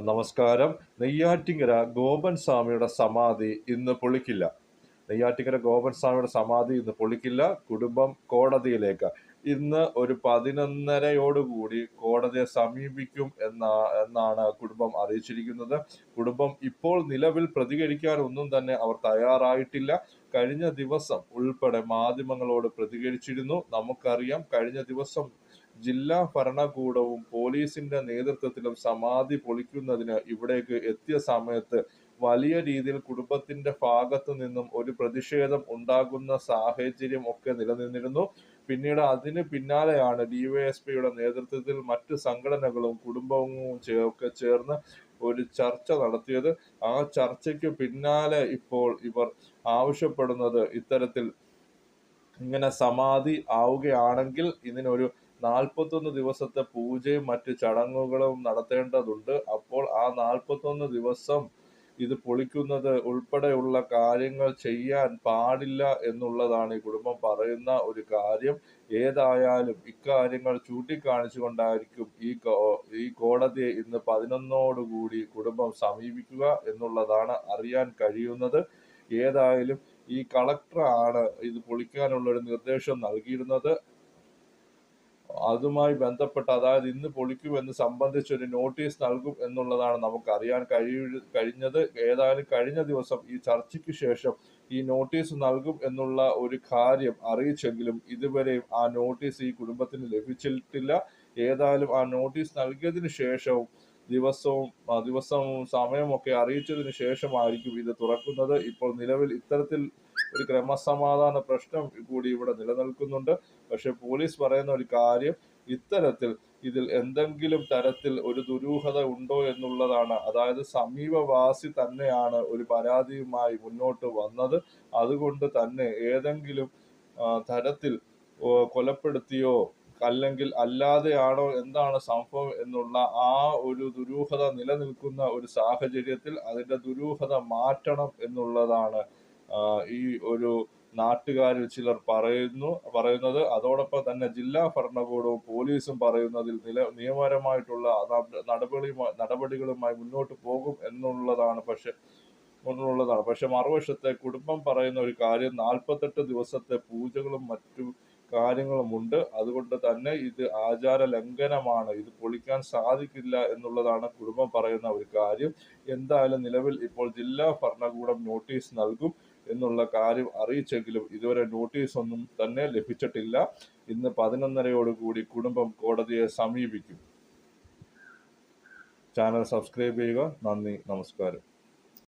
നമസ്കാരം. നെയ്യാറ്റിങ്കര ഗോപൻ സ്വാമിയുടെ സമാധി ഇന്ന് പൊളിക്കില്ല. നെയ്യാറ്റിങ്കര ഗോപൻ സ്വാമിയുടെ സമാധി ഇന്ന് പൊളിക്കില്ല. കുടുംബം കോടതിയിലേക്ക്. ഇന്ന് ഒരു പതിനൊന്നരയോടുകൂടി കോടതിയെ സമീപിക്കും എന്ന എന്നാണ് കുടുംബം അറിയിച്ചിരിക്കുന്നത്. കുടുംബം ഇപ്പോൾ നിലവിൽ പ്രതികരിക്കാൻ ഒന്നും തന്നെ അവർ തയ്യാറായിട്ടില്ല. കഴിഞ്ഞ ദിവസം ഉൾപ്പെടെ മാധ്യമങ്ങളോട് പ്രതികരിച്ചിരുന്നു. നമുക്കറിയാം കഴിഞ്ഞ ദിവസം ജില്ലാ ഭരണകൂടവും പോലീസിന്റെ നേതൃത്വത്തിലും സമാധി പൊളിക്കുന്നതിന് ഇവിടേക്ക് എത്തിയ സമയത്ത് വലിയ രീതിയിൽ കുടുംബത്തിന്റെ ഭാഗത്തു നിന്നും ഒരു പ്രതിഷേധം ഉണ്ടാകുന്ന സാഹചര്യം ഒക്കെ നിലനിന്നിരുന്നു. പിന്നീട് അതിന് പിന്നാലെയാണ് ഡിവൈഎസ്പിയുടെ നേതൃത്വത്തിൽ മറ്റ് സംഘടനകളും കുടുംബവും ഒക്കെ ചേർന്ന് ഒരു ചർച്ച നടത്തിയത്. ആ ചർച്ചയ്ക്ക് പിന്നാലെ ഇപ്പോൾ ഇവർ ആവശ്യപ്പെടുന്നത് ഇത്തരത്തിൽ ഇങ്ങനെ സമാധി ആവുകയാണെങ്കിൽ ഇതിനൊരു നാൽപ്പത്തൊന്ന് ദിവസത്തെ പൂജയും മറ്റ് ചടങ്ങുകളും നടത്തേണ്ടതുണ്ട്. അപ്പോൾ ആ നാൽപ്പത്തൊന്ന് ദിവസം ഇത് പൊളിക്കുന്നത് ഉൾപ്പെടെയുള്ള കാര്യങ്ങൾ ചെയ്യാൻ പാടില്ല എന്നുള്ളതാണ് ഈ കുടുംബം പറയുന്ന ഒരു കാര്യം. ഏതായാലും ഇക്കാര്യങ്ങൾ ചൂണ്ടിക്കാണിച്ചുകൊണ്ടായിരിക്കും ഈ ഈ കോടതിയെ ഇന്ന് പതിനൊന്നോടുകൂടി കുടുംബം സമീപിക്കുക എന്നുള്ളതാണ് അറിയാൻ കഴിയുന്നത്. ഏതായാലും ഈ കളക്ടറാണ് ഇത് പൊളിക്കാനുള്ള ഒരു നിർദ്ദേശം നൽകിയിരുന്നത്. അതുമായി ബന്ധപ്പെട്ട് അതായത് ഇന്ന് പൊളിക്കുമെന്ന് സംബന്ധിച്ച് ഒരു നോട്ടീസ് നൽകും എന്നുള്ളതാണ് നമുക്ക് അറിയാൻ കഴിയ കഴിഞ്ഞത്. ഏതായാലും കഴിഞ്ഞ ദിവസം ഈ ചർച്ചയ്ക്ക് ശേഷം ഈ നോട്ടീസ് നൽകും എന്നുള്ള ഒരു കാര്യം അറിയിച്ചെങ്കിലും ഇതുവരെയും ആ നോട്ടീസ് ഈ കുടുംബത്തിന് ലഭിച്ചിട്ടില്ല. ഏതായാലും ആ നോട്ടീസ് നൽകിയതിനു ശേഷവും ദിവസവും ദിവസവും സമയമൊക്കെ അറിയിച്ചതിന് ശേഷമായിരിക്കും ഇത് തുറക്കുന്നത്. ഇപ്പോൾ നിലവിൽ ഇത്തരത്തിൽ ഒരു ക്രമസമാധാന പ്രശ്നം കൂടി ഇവിടെ നിലനിൽക്കുന്നുണ്ട്. പക്ഷെ പോലീസ് പറയുന്ന ഒരു കാര്യം ഇത്തരത്തിൽ ഇതിൽ എന്തെങ്കിലും തരത്തിൽ ഒരു ദുരൂഹത ഉണ്ടോ എന്നുള്ളതാണ്. അതായത് സമീപവാസി തന്നെയാണ് ഒരു പരാതിയുമായി മുന്നോട്ട് വന്നത്. അതുകൊണ്ട് തന്നെ ഏതെങ്കിലും തരത്തിൽ കൊലപ്പെടുത്തിയോ അല്ലെങ്കിൽ അല്ലാതെയാണോ എന്താണ് സംഭവം എന്നുള്ള ആ ഒരു ദുരൂഹത നിലനിൽക്കുന്ന ഒരു സാഹചര്യത്തിൽ അതിന്റെ ദുരൂഹത മാറ്റണം എന്നുള്ളതാണ് ഈ ഒരു നാട്ടുകാരിൽ ചിലർ പറയുന്നു പറയുന്നത്. അതോടൊപ്പം തന്നെ ജില്ലാ ഭരണകൂടവും പോലീസും പറയുന്നതിൽ നില നിയമപരമായിട്ടുള്ള നടപടി നടപടികളുമായി മുന്നോട്ട് പോകും എന്നുള്ളതാണ് പക്ഷെ എന്നുള്ളതാണ്. പക്ഷെ മറുവശത്തെ കുടുംബം പറയുന്ന ഒരു കാര്യം നാൽപ്പത്തെട്ട് ദിവസത്തെ പൂജകളും മറ്റു കാര്യങ്ങളുമുണ്ട് അതുകൊണ്ട് തന്നെ ഇത് ആചാര ലംഘനമാണ് ഇത് പൊളിക്കാൻ സാധിക്കില്ല എന്നുള്ളതാണ് കുടുംബം പറയുന്ന ഒരു കാര്യം. എന്തായാലും നിലവിൽ ഇപ്പോൾ ജില്ലാ ഭരണകൂടം നോട്ടീസ് നൽകും. എന്നുള്ള കാര്യം അറിയിച്ചെങ്കിലും ഇതുവരെ നോട്ടീസ് ഒന്നും തന്നെ ലഭിച്ചിട്ടില്ല. ഇന്ന് പതിനൊന്നരയോടുകൂടി കുടുംബം കോടതിയെ സമീപിക്കും. ചാനൽ സബ്സ്ക്രൈബ് ചെയ്യുക. നന്ദി. നമസ്കാരം.